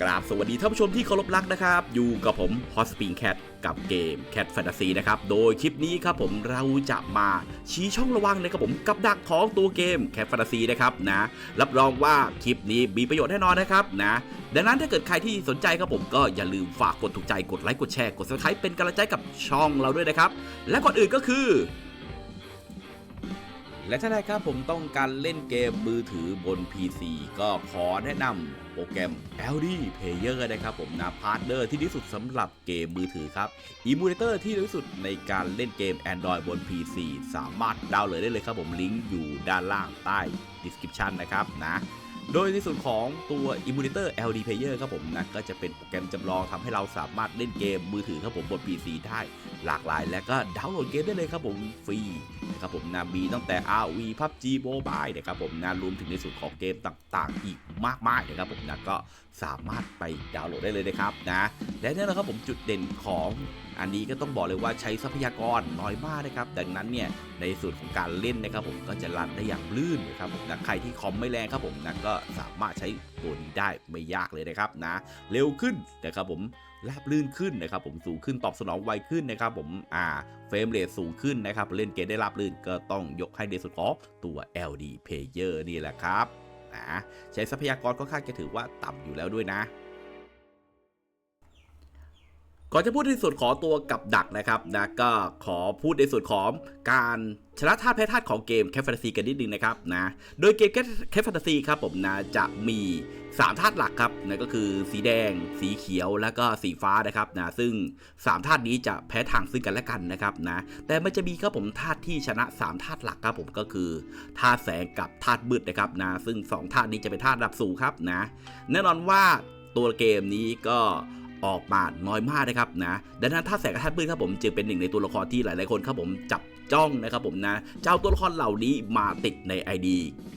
กราบสวัสดีท่านผู้ชมที่เคารพรักนะครับ อยู่กับผมฮอสปิงแคทกับเกม Cat Fantasy นะครับ โดยคลิปนี้ครับผมเราจะมาชี้ช่องระวังนะครับผมกับดักของตัวเกม Cat Fantasy นะครับนะ รับรองว่าคลิปนี้มีประโยชน์แน่นอนนะครับนะ ดังนั้นถ้าเกิดใครที่สนใจครับผมก็อย่าลืมฝากกดถูกใจกดไลค์กดแชร์กด subscribe เป็นกำลังใจกับช่องเราด้วยนะครับ และก่อนอื่นก็คือ และถ้าใครครับผมต้องการเล่นเกมมือถือบน PC ก็ขอแนะนำโปรแกรม LD Player นะครับผมนะพาร์ทเนอร์ที่ดีสุดสำหรับเกมมือถือครับอิมูเลเตอร์ที่ดีสุดในการเล่นเกม Android บน PC สามารถดาวน์โหลดได้เลยครับผมลิงก์อยู่ด้านล่างใต้ description นะครับนะ โดยในส่วนของตัว Emulator LD Player ครับผมนะก็จะเป็นโปรแกรมจำลองทำให้เราสามารถเล่นเกมมือถือครับผมบน PC ได้หลากหลาย และก็ดาวน์โหลดเกมได้เลยครับผมฟรีนะครับผมนะมีตั้งแต่ RV PUBG Mobile นะครับผมนะรวมถึงในส่วนของเกมต่างๆ อีกมากมายนะครับผมนะก็สามารถไปดาวน์โหลดได้เลยนะครับนะและนี่นะครับผมจุดเด่นของอันนี้ก็ต้องบอกเลยว่าใช้ทรัพยากรน้อยมากนะครับ ดังนั้นเนี่ยในส่วนของการเล่นนะครับผมก็จะรันได้อย่างลื่นนะครับผมนะใครที่คอมไม่แรงครับผมนะก็สามารถใช้ตัวนี้ได้ไม่ยากเลยนะครับนะ เร็วขึ้นนะครับผมราบลื่นขึ้นนะครับผมสูงขึ้นตอบสนองไวขึ้นนะครับผมอ่าเฟรมเรทสูงขึ้นนะครับเล่นเกมได้ราบลื่นก็ต้องยกให้ในส่วนของตัว LD Player นี่แหละครับนะใช้ทรัพยากรค่อนข้างจะถือว่าต่ำอยู่แล้วด้วยนะ ก่อนจะพูดในส่วนของตัวกับดักนะครับนะก็ขอพูดในส่วนของการชนะธาตุแพ้ธาตุของเกมแคฟแฟนตาซีกันนิดนึงนะครับนะโดยเกมแคฟแฟนตาซีครับผมนะจะมี 3 ธาตุหลักครับนะก็คือสีแดง สีเขียวแล้วก็สีฟ้านะครับนะซึ่ง 3 ธาตุนี้จะแพ้ทางซึ่งกันและกันนะครับนะแต่มันจะมีครับผมธาตุที่ชนะ 3 ธาตุหลักครับผมก็คือธาตุแสงกับธาตุมืดนะครับนะซึ่ง 2 ธาตุนี้จะเป็นธาตุระดับสูงครับนะแน่นอนว่าตัวเกมนี้ก็ ออกมาน้อยมากนะครับนะดังนั้นธาแสงกับธาตุมืดครับผมจึงเป็นหนึ่งในตัวละครที่หลาย ๆ คนครับผมจับจ้องนะครับผมนะเจ้าตัวละครเหล่านี้มาติดใน ID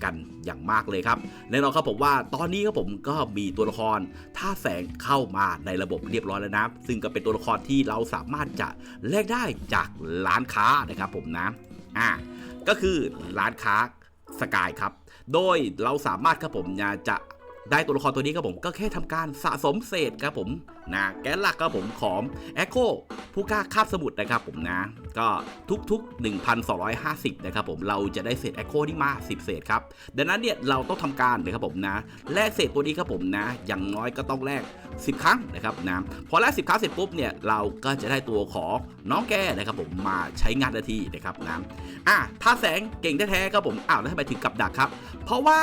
กันอย่างมากเลยครับแน่นอนครับผมว่าตอนนี้ครับผมก็มีตัวละครท่าแสงเข้ามาในระบบเรียบร้อยแล้วนะซึ่งก็เป็นตัวละครที่เราสามารถจะแลกได้จากร้านค้านะครับผมนะอ่าก็คือร้านค้าสกายครับ โดยเราสามารถครับผมจะได้ตัวละครตัวนี้ครับผมก็แค่ทำการสะสมเศษครับผม นะแกนหลักครับผมของแอคโคผู้กล้าคาบสมุดนะครับผมนะ ก็ทุกๆ 1,250 นะครับผมเราจะได้เศษแอคโคที่มา 10 เศษครับ ดังนั้นเนี่ยเราต้องทำการนะครับผมนะแลกเศษตัวนี้ครับผมนะ อย่างน้อยก็ต้องแลก 10 ครั้งนะครับนะพอแลก 10 ครั้งเสร็จปุ๊บเนี่ยเราก็จะได้ตัวของน้องแกนะครับผมมาใช้งานทันทีนะครับนะอะถ้าแสงเก่งแท้ๆครับผมอ้าวแล้วทำไมถึงกับดักครับ เพราะว่า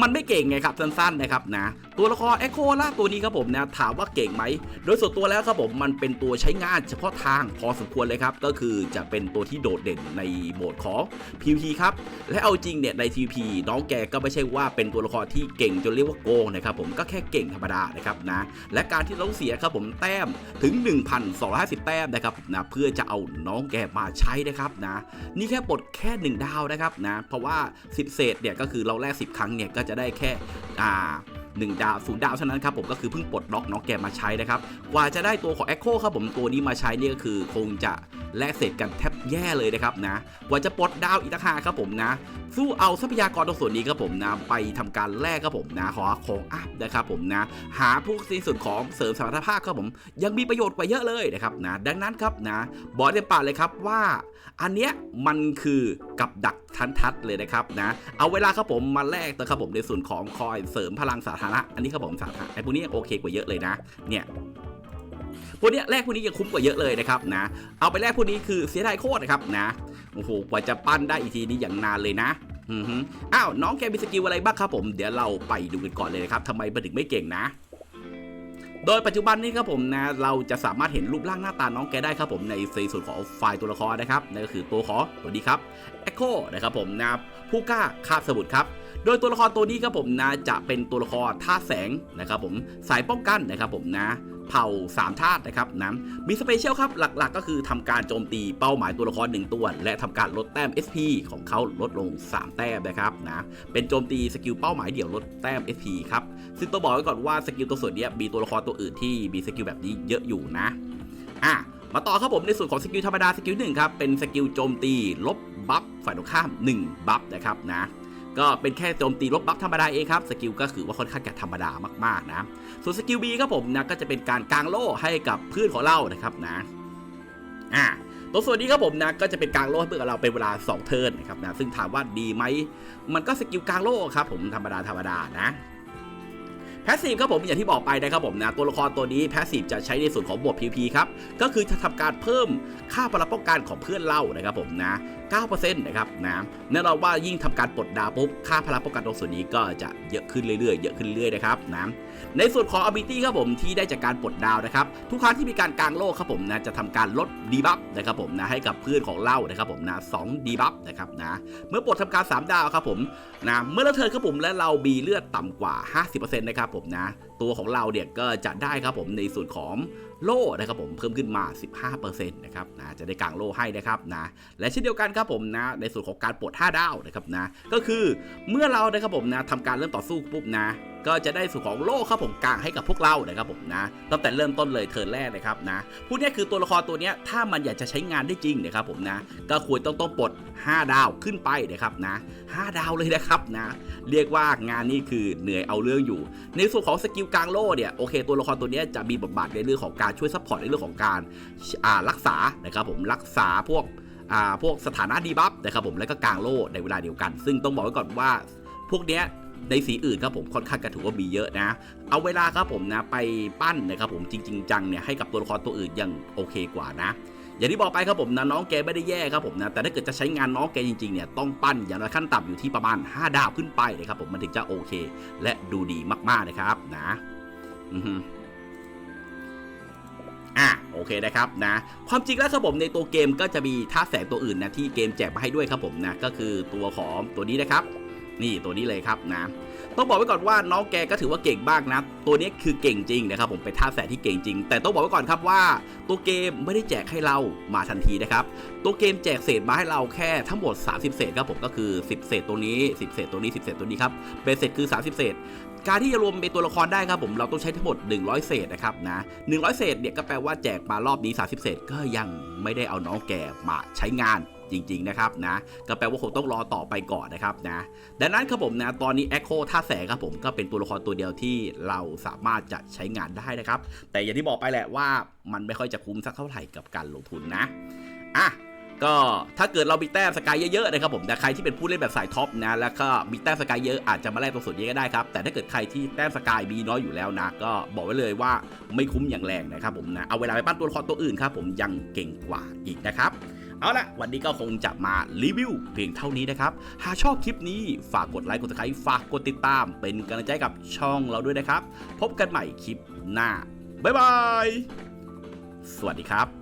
มันไม่เก่งไงครับสั้นๆนะครับนะตัวละครแอคโคล่าตัวนี้ครับผมนะถามว่าเก่งไหมโดยส่วนตัวแล้วครับผมมันเป็นตัวใช้งานเฉพาะทางพอสมควรเลยครับ ก็คือจะเป็นตัวที่โดดเด่นในโหมดของ PVP ครับ และเอาจริงเนี่ยใน PVP น้องแกก็ไม่ใช่ว่าเป็นตัวละครที่เก่งจนเรียกว่าโกงนะครับผมก็แค่เก่งธรรมดานะครับนะและการที่เราเสียครับผมแต้มถึง 1,250 แต้มนะครับนะเพื่อจะเอาน้องแกมาใช้นะครับนะนี่แค่ปลดแค่ 1 ดาวนะครับนะเพราะว่า 10 เศษเนี่ยก็คือเราแลก10 ครั้งเนี่ยก็จะได้แค่อ่า 1 ดาวศูนย์ดาวเท่านั้นครับผมก็คือเพิ่งปลดล็อกน้องแกมาใช้นะครับกว่าจะได้ตัวของ Echo ครับผมตัวนี้มาใช้นี่ก็คือคงจะแลกเศษกันแทบ แย่เลยนะครับนะกว่าจะปลดดาวอีกต่างหากครับผมนะ สู้เอาทรัพยากรตรงส่วนนี้ครับผมนะไปทำการแลกครับผมนะขอของอัพนะครับผมนะหาพวกสิ้นสุดของเสริมสมรรถภาพครับผมยังมีประโยชน์กว่าเยอะเลยนะครับนะดังนั้นครับนะบอกเต็มปากเลยครับว่า อันเนี้ยมันคือกับดักทันทัดเลยนะครับนะเอาเวลาครับผมมาแลกนะครับผมในส่วนของคอยเสริมพลังสาธารณะอันนี้ครับผมสาธารณะไอ้พวกนี้โอเคกว่าเยอะเลยนะเนี่ย พวกนี้แลกพวกนี้ยังคุ้มกว่าเยอะเลยนะครับนะ เอาไปแลกพวกนี้คือเสียดายโคตรนะครับนะ โอ้โห กว่าจะปั้นได้อีกทีนี้อย่างนานเลยนะอืออ้าวน้องแกมีสกิลอะไรบ้างครับผม เดี๋ยวเราไปดูกันก่อนเลยนะครับทำไมมันถึงไม่เก่งนะโดยปัจจุบันนี้ครับผมนะเราจะสามารถเห็นรูปร่างหน้าตาน้องแกได้ครับผมในส่วนของไฟล์ตัวละครนะครับนั่นก็คือตัวของตัวนี้ครับ Echo นะครับผมนะผู้กล้าคาบสมุดครับ โดยตัวละครตัวนี้ครับผมนะจะเป็นตัวละครธาตุแสงนะครับผมสายป้องกันนะครับผมนะเผ่า3ธาตุนะครับนะมีสเปเชียลครับหลักๆ ก็คือทำการโจมตีเป้าหมายตัวละคร 1 ตัว และทำการลดแต้ม SP ของเขาลดลง 3 แต้มนะครับนะเป็นโจมตีสกิลเป้าหมายเดี่ยวลดแต้ม SP ครับซึ่งต้องบอกไว้ก่อนว่าสกิลตัวส่วนนี้มีตัวละครตัวอื่นที่มีสกิลแบบนี้เยอะอยู่นะอะมาต่อครับผมในส่วนของสกิลธรรมดาสกิลหนึ่งครับเป็นสกิลโจมตีลบบัฟฝ่ายตรงข้าม 1 บัฟนะครับนะ ก็เป็นแค่โจมตีลบบัฟธรรมดาเองครับสกิลก็คือว่าค่อนข้างจะธรรมดามากๆนะ ส่วนสกิล B ครับผมนะก็จะเป็นการกางโล่ให้กับเพื่อนของเรานะครับนะอ่าตัวส่วนนี้ครับผมนะก็จะเป็นกางโล่ให้เพื่อนของเราเป็นเวลา 2 เทิร์นนะครับนะซึ่งถามว่าดีไหมมันก็สกิลกางโล่ครับผมธรรมดาธรรมดานะแพสซีฟครับผมอย่างที่บอกไปนะครับผมนะตัวละครตัวนี้แพสซีฟจะใช้ในส่วนของบวก PVP ครับก็คือจะทำการเพิ่มค่าพลังป้องกันของเพื่อนเล่านะครับผมนะ 9%นะครับนะแน่นอนว่ายิ่งทำการปลดดาวปุ๊บค่าพลังป้องกันตรงส่วนนี้ก็จะเยอะขึ้นเรื่อยๆ เยอะขึ้นเรื่อยๆนะครับนะในส่วนของ ability ครับผมที่ได้จากการปลดดาวนะครับทุกครั้งที่มีการกลางโลกครับผมนะจะทำการลดดีบัฟนะครับผมนะให้กับเพื่อนของเล่านะครับผมนะสองดีบัฟนะครับนะเมื่อปลดทำการ 3 ดาวครับผมนะเมื่อเราเทิร์นครับผมและเรามีเลือดต่ำกว่า 50%นะครับผมนะ ตัวของเราเนี่ยก็จะได้ครับผมในส่วนของโล่นะครับผมเพิ่มขึ้นมา 15%นะครับนะจะได้กางโล่ให้นะครับนะและเช่นเดียวกันครับผมนะในส่วนของการปลด5ดาวนะครับนะก็คือเมื่อเรานะครับผมนะทำการเริ่มต่อสู้ปุ๊บนะ ก็จะได้ส่วนของโล่ครับผมกลางให้กับพวกเรานะครับผมนะตั้งแต่เริ่มต้นเลยเทิร์นแรกนะครับนะพูดง่ายคือตัวละครตัวนี้ถ้ามันอยากจะใช้งานได้จริงนะครับผมนะก็ควรต้องต้องปลด 5 ดาวขึ้นไปนะครับนะ5ดาวเลยนะครับนะเรียกว่างานนี้คือเหนื่อยเอาเรื่องอยู่ ในส่วนของสกิลกลางโล่เนี่ยโอเค ตัวละครตัวนี้จะมีบทบาทในเรื่องของการช่วยซัพพอร์ตในเรื่องของการอ่ารักษานะครับผมรักษาพวกอ่าพวกสถานะดีบัฟนะครับผมแล้วก็กลางโล่ในเวลาเดียวกัน ซึ่งต้องบอกไว้ก่อนว่าพวกเนี้ย ในสีอื่นครับผมค่อนข้างกระถือว่ามีเยอะนะ เอาเวลาครับผมนะไปปั้นนะครับผมจริง ๆ จังเนี่ยให้กับตัวละครตัวอื่นยังโอเคกว่านะอย่างที่บอกไปครับผมนะน้องแกไม่ได้แย่ครับผมนะแต่ถ้าเกิดจะใช้งานน้องแกจริงๆเนี่ยต้องปั้นอย่างน้อยขั้นต่ำอยู่ที่ประมาณ 5 ดาวขึ้นไปนะครับผมมันถึงจะโอเค และดูดีมากๆนะครับนะอือฮึอะโอเคนะครับนะความจริงแล้วครับผมในตัวเกมก็จะมีท่าแสงตัวอื่นนะที่เกมแจกมาให้ด้วยครับผมนะก็คือตัวของตัวนี้นะครับ นี่ตัวนี้เลยครับนะต้องบอกไว้ก่อนว่าน้องแกก็ถือว่าเก่งมากนะ ตัวนี้คือเก่งจริงนะครับผมเป็นท่าแสที่เก่งจริง แต่ต้องบอกไว้ก่อนครับว่า ตัวเกมไม่ได้แจกให้เรามาทันทีนะครับ ตัวเกมแจกเศษมาให้เราแค่ทั้งหมด 30 เศษครับผมก็คือ 10 เศษตัวนี้ 10 เศษตัวนี้ 10 เศษตัวนี้ครับเบสเศษคือ 30 เศษ การที่จะรวมเป็นตัวละครได้ครับผมเราต้องใช้ทั้งหมด 100 เศษนะครับนะ100 เศษเนี่ยก็แปลว่าแจกมารอบนี้ 30 เศษก็ยังไม่ได้เอาน้องแกมาใช้งาน จริง ๆ นะครับนะก็แปลว่าคงต้องรอต่อไปก่อนนะครับนะดังนั้นครับผมนะตอนนี้ Echo ท่าแสงครับผมก็เป็นตัวละครตัวเดียวที่เราสามารถจะใช้งานได้นะครับ แต่อย่างที่บอกไปแหละว่ามันไม่ค่อยจะคุ้มสักเท่าไหร่กับการลงทุนนะอะก็ถ้าเกิดเรามีแต้มสกายเยอะๆนะครับผมแต่ใครที่เป็นผู้เล่นแบบสายท็อปนะแล้วก็มีแต้มสกายเยอะอาจจะมาแลกตัวส่วนนี้ก็ได้ครับแต่ถ้าเกิดใครที่แต้มสกายมีน้อยอยู่แล้วนะก็บอกไว้เลยว่าไม่คุ้มอย่างแรงนะครับผมนะเอาเวลาไปปั้นตัวละครตัวอื่นครับผมยังเก่งกว่าอีกนะครับ เอาละวันนี้ก็คงจะมารีวิวเพียงเท่านี้นะครับ หากชอบคลิปนี้ฝากกดไลค์กดติดตามฝากกดติดตาม เป็นกำลังใจกับช่องเราด้วยนะครับ พบกันใหม่คลิปหน้า บ๊ายบาย สวัสดีครับ